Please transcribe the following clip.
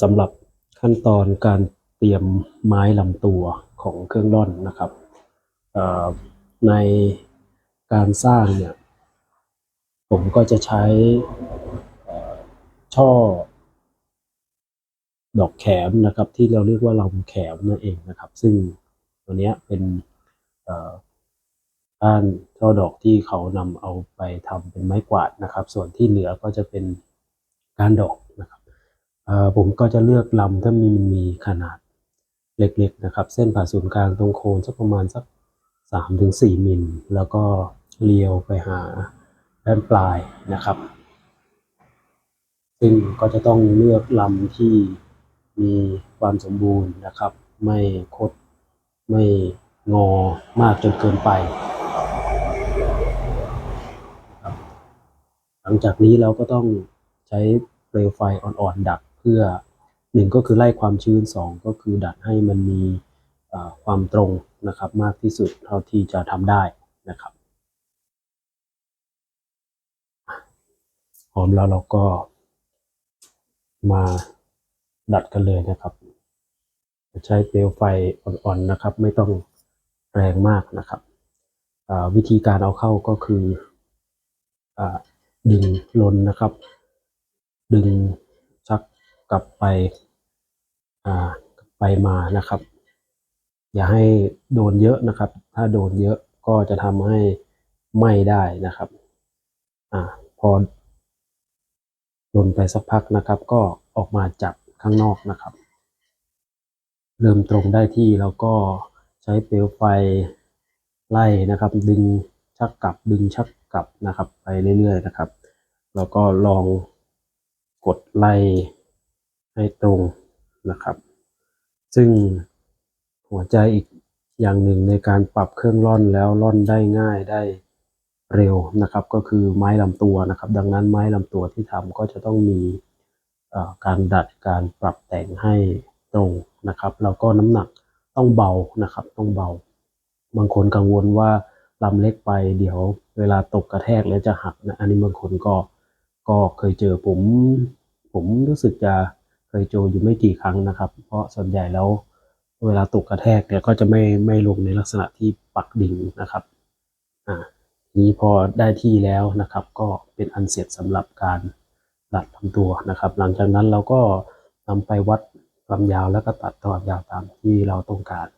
สำหรับขั้นตอนการเตรียมไม้ลำตัวของเครื่องร่อนนะครับในการสร้างเนี่ยผมก็จะใช้ช่อดอกแขมนะครับ ที่เราเรียกว่าลำแขมนั่นเองนะครับ ซึ่งตัวเนี้ยเป็นเอ่อด้านช่อดอกที่เขานำเอาไปทำเป็นไม้กวาดนะครับ ส่วนที่เหลือก็จะเป็นก้านดอก ผมก็จะเลือกลำถ้ามีมันมีขนาดเล็กๆนะครับ เส้นผ่าศูนย์กลางตรงโคนสักประมาณสักสามถึงสี่มิล แล้วก็เลียวไปหาด้านปลายนะครับ ซึ่งก็จะต้องเลือกลำที่มีความสมบูรณ์นะครับ ไม่คดไม่งอมากจนเกินไปหลังจากนี้เราก็ต้องใช้เปลวไฟอ่อนๆดัก เพื่อหนึ่งก็คือไล่ความชื้นสองก็คือดักให้มันมีความตรงนะครับมากที่สุดเท่าที่จะทำได้นะครับพร้อมแล้วเราก็มาดัดกันเลยนะครับ ใช้เปลวไฟอ่อนๆนะครับ ไม่ต้องแรงมากนะครับวิธีการเอาเข้าก็คืออดึงลนนะครับ ดึง กลับไปอ่ากลับไปมานะครับ อย่าให้โดนเยอะนะครับ ถ้าโดนเยอะก็จะทำให้ไหม้ได้นะครับอ่าพอลนไปสักพักนะครับ ก็ออกมาจับข้างนอกนะครับ เริ่มตรงได้ที่แล้วก็ใช้เปลวไฟไล่นะครับ ดึงชักกลับดึงชักกลับนะครับ ไปเรื่อยๆนะครับ แล้วก็ลองกดไล่ ให้ตรงนะครับ ซึ่งหัวใจอีกอย่างหนึ่งในการปรับเครื่องร่อนแล้วร่อนได้ง่ายได้เร็วนะครับ ก็คือไม้ลำตัวนะครับ ดังนั้นไม้ลำตัวที่ทำก็จะต้องมีการดัดการปรับแต่งให้ตรงนะครับแล้วก็น้ำหนักต้องเบานะครับ ต้องเบา บางคนกังวลว่าลำเล็กไปเดี๋ยวเวลาตกกระแทกแล้วจะหักนะอันนี้บางคนก็ก็เคยเจอผม ผมรู้สึกจะ เคยโจอยู่ไม่กี่ครั้งนะครับ เพราะส่วนใหญ่แล้วเวลาตกกระแทกเนี่ยก็จะไม่ไม่ลงในลักษณะที่ปักดิ่งนะครับอ่านี้พอได้ที่แล้วนะครับ ก็เป็นอันเสร็จสำหรับการดัดลำตัวนะครับ หลังจากนั้นเราก็นำไปวัดความยาวแล้วก็ตัดความยาวตามที่เราต้องการ